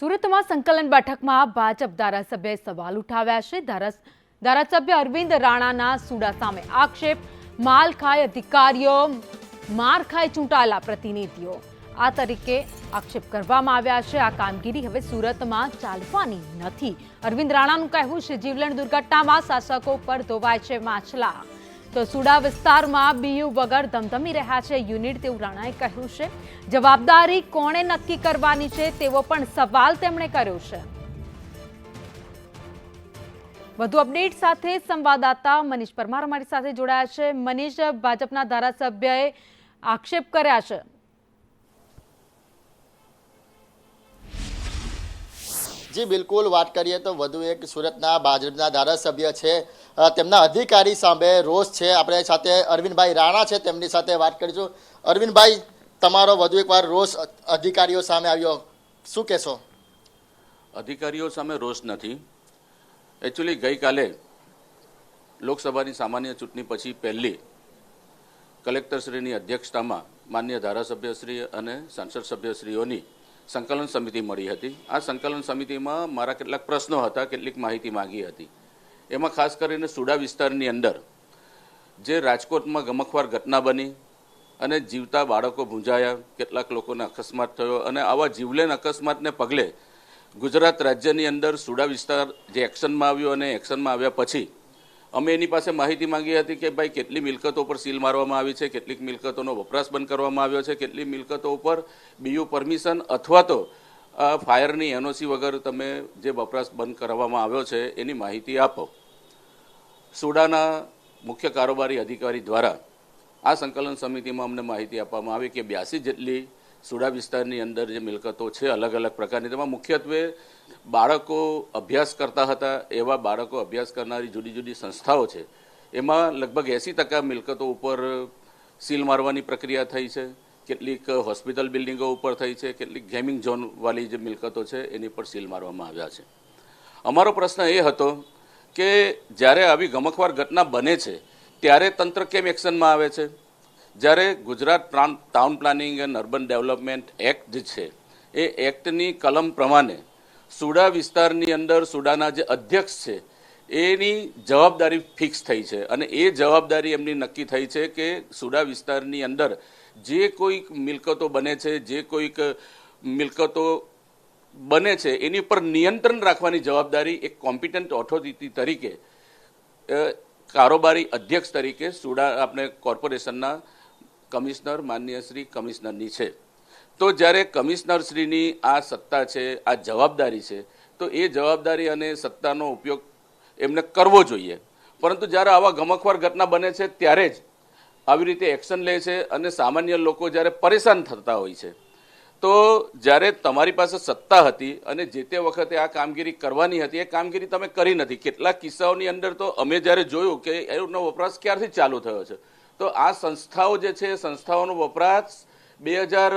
સુરતમાં સંકલન બેઠકમાં ભાજપ ધારાસભ્યએ સવાલ ઉઠાવ્યા છે. ધારાસ- ધારાસભ્ય અરવિંદ રાણાના સુડા સામે આક્ષેપ. માલ ખાય અધિકારીઓ, માર ખાય ચૂંટાયેલા પ્રતિનિધિઓ. આ તરીકે આક્ષેપ કરવામાં આવ્યા છે. આ કામગીરી હવે સુરતમાં ચાલવાની નથી. અરવિંદ રાણાનું કહેવું છે, જીવલેણ દુર્ઘટનામાં શાસકો પર ધોવાય છે માછલા. તો સુડા વિસ્તારમાં બીયુ વગર ધમધમી રહ્યા છે. યુનિટ તેવું રાણાએ કહ્યું છે. જવાબદારી કોણે નક્કી કરવાની છે તેવો પણ સવાલ તેમણે કર્યો છે. વધુ અપડેટ સાથે સંવાદદાતા મનીષ પરમાર અમારી સાથે જોડાયા છે. મનીષ, ભાજપના ધારાસભ્યએ આક્ષેપ કર્યા છે. જી, બિલકુલ વાત કરીએ તો વધુ એક સુરતના ભાજપના ધારાસભ્ય છે. તેમના અધિકારી સામે રોષ છે. આપણે સાથે અરવિંદભાઈ રાણા છે, તેમની સાથે વાત કરીશું. અરવિંદભાઈ, તમારો વધુ એકવાર રોષ અધિકારીઓ સામે આવ્યો. શું કહેશો? અધિકારીઓ સામે રોષ નથી. એકચ્યુઅલી ગઈકાલે લોકસભાની સામાન્ય ચૂંટણી પછી પહેલી કલેક્ટરશ્રીની અધ્યક્ષતામાં માન્ય ધારાસભ્યશ્રી અને સાંસદ સભ્યશ્રીઓની સંકલન સમિતિ મળી હતી. આ સંકલન સમિતિમાં મારા કેટલાક પ્રશ્નો હતા, કેટલીક માહિતી માંગી હતી. એમાં ખાસ કરીને સુડા વિસ્તારની અંદર જે રાજકોટમાં ગમખવાર ઘટના બની અને જીવતા બાળકો ભૂંજાયા, કેટલાક લોકોને અકસ્માત થયો અને આવા જીવલેન અકસ્માતને પગલે ગુજરાત રાજ્યની અંદર સુડા વિસ્તાર જે એક્શનમાં આવ્યો અને એક્શનમાં આવ્યા પછી અમે એની પાસે માહિતી માંગી હતી કે ભાઈ કેટલી મિલકતો પર સીલ મારવામાં આવી છે, કેટલીક મિલકતોનો વપરાશ બંધ કરવામાં આવ્યો છે, કેટલી મિલકતો ઉપર બીયુ પરમિશન અથવા તો ફાયરની એનઓસી વગર તમે જે વપરાશ બંધ કરવામાં આવ્યો છે, એની માહિતી આપો. સુડાના મુખ્ય કારોબારી અધિકારી દ્વારા આ સંકલન સમિતિમાં અમને માહિતી આપવામાં આવી કે બ્યાસી જેટલી સુડા વિસ્તારની અંદર જે મિલકતો છે અલગ અલગ પ્રકારની, તેમાં મુખ્યત્વે બાળકો અભ્યાસ કરતા હતા, એવા બાળકો અભ્યાસ કરનારી જુદી જુદી સંસ્થાઓ છે. એમાં લગભગ એંસી ટકા મિલકતો ઉપર સીલ મારવાની પ્રક્રિયા થઈ છે. કેટલીક હોસ્પિટલ બિલ્ડિંગો ઉપર થઈ છે, કેટલીક ગેમિંગ ઝોન વાળી જે મિલકતો છે, એની પર સીલ મારવામાં આવ્યા છે. અમારો પ્રશ્ન એ હતો કે જ્યારે આવી ગમખવાર ઘટના બને છે, ત્યારે તંત્ર કેમ એક્શનમાં આવે છે? જ્યારે Gujarat town planning and urban development act જે છે, એ એક્ટની કલમ પ્રમાણે સુડા વિસ્તારની અંદર સુડાના જે અધ્યક્ષ છે, એની જવાબદારી ફિક્સ થઈ છે. અને એ જવાબદારી એમની નક્કી થઈ છે કે સુડા વિસ્તારની અંદર જે કોઈક મિલકતો બને છે, જે કોઈક મિલકતો બને છે, એની પર નિયંત્રણ રાખવાની જવાબદારી એક કોમ્પિટન્ટ ઓથોરિટી તરીકે કારોબારી અધ્યક્ષ તરીકે સુડા આપણે કોર્પોરેશનના કમિશનર માનનીય શ્રી કમિશનરની છે. તો જ્યારે કમિશનર શ્રીની આ સત્તા છે, આ જવાબદારી છે, તો એ જવાબદારી અને સત્તાનો ઉપયોગ એમને કરવો જોઈએ. પરંતુ જ્યારે આવા ગમખવાર ઘટના બને છે, ત્યારે જ આવી રીતે એક્શન લે છે અને સામાન્ય લોકો જ્યારે પરેશાન થતા હોય છે. તો જ્યારે તમારી પાસે સત્તા હતી અને જે તે વખતે આ કામગીરી કરવાની હતી, એ કામગીરી તમે કરી નથી. કેટલાક કિસ્સાઓની અંદર તો અમે જ્યારે જોયું કે એનો વપરાશ ક્યારથી ચાલુ થયો છે? તો આ સંસ્થાઓ જે છે, સંસ્થાઓનો વપરાશ બે હજાર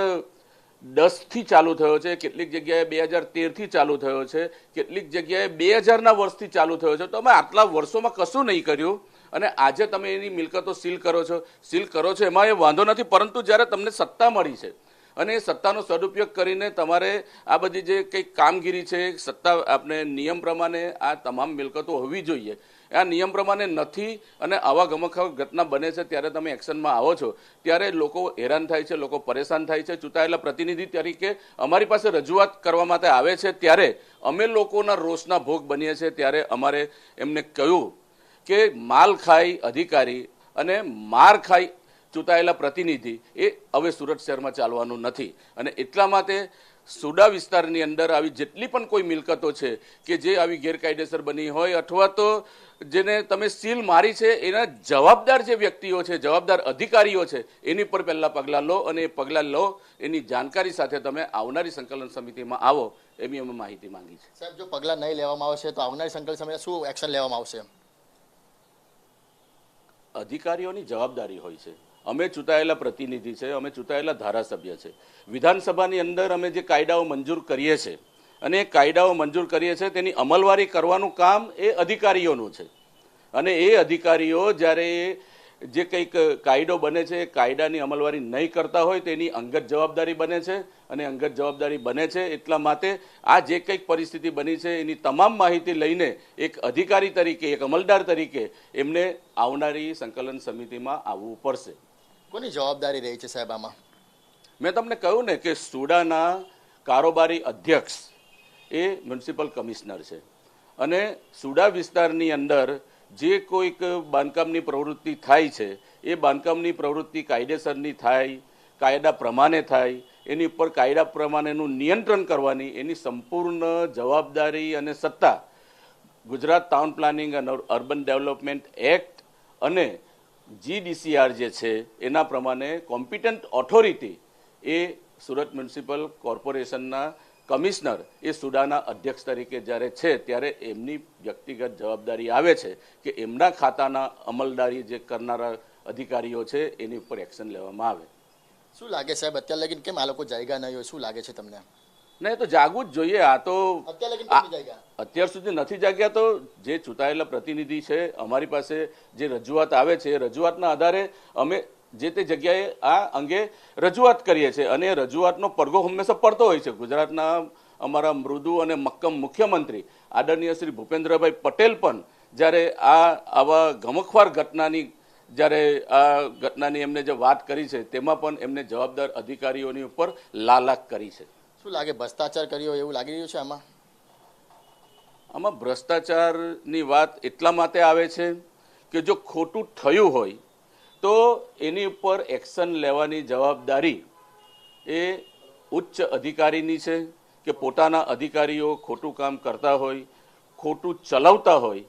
દસથી ચાલુ થયો છે, કેટલીક જગ્યાએ બે હજાર તેરથી ચાલુ થયો છે, કેટલીક જગ્યાએ બે હજારના વર્ષથી ચાલુ થયો છે. તો અમે આટલા વર્ષોમાં કશું નહીં કર્યું. અને આજે તમે એની મિલકતો સીલ કરો છો. સીલ કરો છો, એમાં એ વાંધો નથી, પરંતુ જ્યારે તમને સત્તા મળી છે, અને એ સત્તાનો સદુપયોગ કરીને તમારે આ બધી જે કંઈક કામગીરી છે, સત્તા આપણે નિયમ પ્રમાણે આ તમામ મિલકતો હોવી જોઈએ. આ નિયમ પ્રમાણે નથી અને આવા ગમખાવ ઘટના બને છે ત્યારે તમે એક્શનમાં આવો છો, ત્યારે લોકો હેરાન થાય છે, લોકો પરેશાન થાય છે. ચૂંટાયેલા પ્રતિનિધિ તરીકે અમારી પાસે રજૂઆત કરવા માટે આવે છે ત્યારે અમે લોકોના રોષના ભોગ બનીએ છીએ ત્યારે અમારે એમને કહ્યું કે માલ ખાઈ અધિકારી અને માર ખાઈ ચૂંટાયેલા પ્રતિનિધિ એ હવે સુરત શહેરમાં ચાલવાનું નથી. અને એટલા માટે સુડા વિસ્તારની અંદર આવી જેટલી પણ કોઈ મિલકતો છે કે જે આવી ગેરકાયદેસર બની હોય અથવા તો જેને તમે સીલ મારી છે, એના જવાબદાર જે વ્યક્તિઓ છે, જવાબદાર અધિકારીઓ છે, એની પર પહેલાં પગલાં લો અને એ પગલાં લો, એની જાણકારી સાથે તમે આવનારી સંકલન સમિતિમાં આવો, એવી અમે માહિતી માંગી છે. સાહેબ, જો પગલાં નહીં લેવામાં આવશે તો આવનારી સંકલન સમિતિ શું એક્શન લેવામાં આવશે? અધિકારીઓની જવાબદારી હોય છે. અમે ચૂંટાયેલા પ્રતિનિધિ છે, અમે ચૂંટાયેલા ધારાસભ્ય છે. વિધાનસભાની અંદર અમે જે કાયદાઓ મંજૂર કરીએ છીએ અને એ કાયદાઓ મંજૂર કરીએ છીએ તેની અમલવારી કરવાનું કામ એ અધિકારીઓનું છે. અને એ અધિકારીઓ જ્યારે જે કંઈક કાયદો બને છે એ કાયદાની અમલવારી નહીં કરતા હોય તેની અંગત જવાબદારી બને છે અને અંગત જવાબદારી બને છે એટલા માટે આ જે કંઈક પરિસ્થિતિ બની છે એની તમામ માહિતી લઈને એક અધિકારી તરીકે એક અમલદાર તરીકે એમને આવનારી સંકલન સમિતિમાં આવવું પડશે. કોની જવાબદારી રહી છે સાહેબ આમાં? મેં તમને કહ્યું ને કે સુડાના કારોબારી અધ્યક્ષ એ મ્યુનિસિપલ કમિશનર છે. અને સુડા વિસ્તારની અંદર જે કોઈક બાંધકામની પ્રવૃત્તિ થાય છે, એ બાંધકામની પ્રવૃત્તિ કાયદેસરની થાય, કાયદા પ્રમાણે થાય, એની ઉપર કાયદા પ્રમાણેનું નિયંત્રણ કરવાની એની સંપૂર્ણ જવાબદારી અને સત્તા ગુજરાત ટાઉન પ્લાનિંગ અને અર્બન ડેવલપમેન્ટ એક્ટ અને જીડીસીઆર જે છે, એના પ્રમાણે કોમ્પિટન્ટ ઓથોરિટી એ સુરત મ્યુનિસિપલ કોર્પોરેશનના કમિશનર એ સુડાના અધ્યક્ષ તરીકે જ્યારે છે ત્યારે એમની વ્યક્તિગત જવાબદારી આવે છે કે એમના ખાતાના અમલદારી જે કરનારા અધિકારીઓ છે એની ઉપર એક્શન લેવામાં આવે. શું લાગે સાહેબ? અત્યારે લગીને કેમ આ લોકો જાયગા નહીં હોય? શું લાગે છે તમને? ના એ તો જાગવું જ જોઈએ. આ તો અત્યાર સુધી નથી જાગ્યા તો જે ચૂંટાયેલા પ્રતિનિધિ છે અમારી પાસે જે રજૂઆત આવે છે એ રજૂઆતના આધારે અમે જે તે જગ્યાએ આ અંગે રજૂઆત કરીએ છીએ. અને રજૂઆતનો પડઘો હંમેશા પડતો હોય છે. ગુજરાતના અમારા મૃદુ અને મક્કમ મુખ્યમંત્રી આદરણીય શ્રી ભૂપેન્દ્રભાઈ પટેલ પણ જ્યારે આ આવા ગમખવાર ઘટનાની જ્યારે આ ઘટનાની એમને જે વાત કરી છે તેમાં પણ એમને જવાબદાર અધિકારીઓની ઉપર લાલાક કરી છે. શું લાગે? ભ્રષ્ટાચાર કર્યો એવું લાગી રહ્યું છે આમાં? આમાં ભ્રષ્ટાચારની વાત એટલા માટે આવે છે કે જો ખોટું થયું હોય તો એની ઉપર એક્શન લેવાની જવાબદારી એ ઉચ્ચ અધિકારીની છે કે પોતાના અધિકારીઓ ખોટું કામ કરતા હોય, ખોટું ચલાવતા હોય.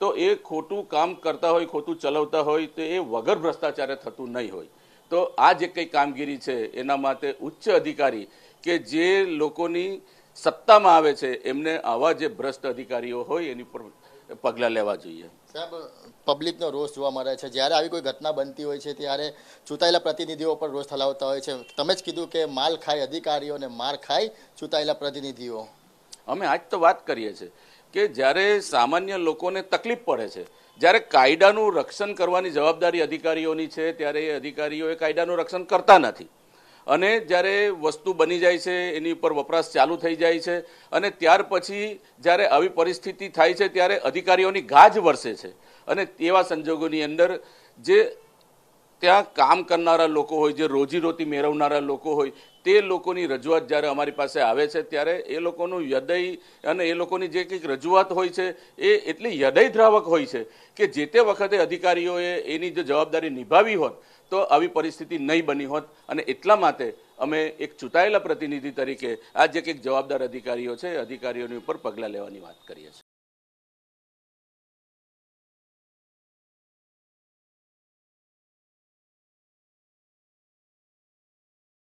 તો એ ખોટું કામ કરતા હોય, ખોટું ચલાવતા હોય તો એ વગર ભ્રષ્ટાચારે થતું નહીં હોય. તો આ જે કંઈ કામગીરી છે એના માટે ઉચ્ચ અધિકારી કે જે લોકોની સત્તામાં આવે છે એમને આવા જે ભ્રષ્ટ અધિકારીઓ હોય એની પર પગલાં લેવા જોઈએ. સાહેબ, પબ્લિકનો રોષ જોવા મળે છે. જ્યારે આવી કોઈ ઘટના બનતી હોય છે, ત્યારે ચૂંટાયેલા પ્રતિનિધિઓ પર રોષ ઠલાવતા હોય છે. તમે જ કીધું કે માલ ખાય અધિકારીઓ અને માર ખાય ચૂંટાયેલા પ્રતિનિધિઓ. અમે આજ તો વાત કરીએ છીએ કે જ્યારે સામાન્ય લોકોને તકલીફ પડે છે, જ્યારે કાયદાનું રક્ષણ કરવાની જવાબદારી અધિકારીઓની છે, ત્યારે એ અધિકારીઓ એ કાયદાનું રક્ષણ કરતા નથી. અને જ્યારે વસ્તુ બની જાય છે, એની ઉપર વપરાશ ચાલુ થઈ જાય છે અને ત્યાર પછી જ્યારે આવી પરિસ્થિતિ થાય છે, ત્યારે અધિકારીઓની ગાજ વરસે છે. અને તેવા સંજોગોની અંદર જે ત્યાં કામ કરનારા લોકો હોય, જે રોજીરોટી મેળવનારા લોકો હોય, તે લોકોની રજૂઆત જ્યારે અમારી પાસે આવે છે, ત્યારે એ લોકોનું હૃદય અને એ લોકોની જે કંઈક રજૂઆત હોય છે, એ એટલી હૃદયદ્રાવક હોય છે કે જે તે વખતે અધિકારીઓએ એની જો જવાબદારી નિભાવી હોત તો આવી પરિસ્થિતિ નહીં બની હોત. અને એટલા માટે અમે એક ચૂંટાયેલા પ્રતિનિધિ તરીકે આ જે કંઈક જવાબદાર અધિકારીઓ છે, અધિકારીઓની ઉપર પગલાં લેવાની વાત કરીએ છીએ.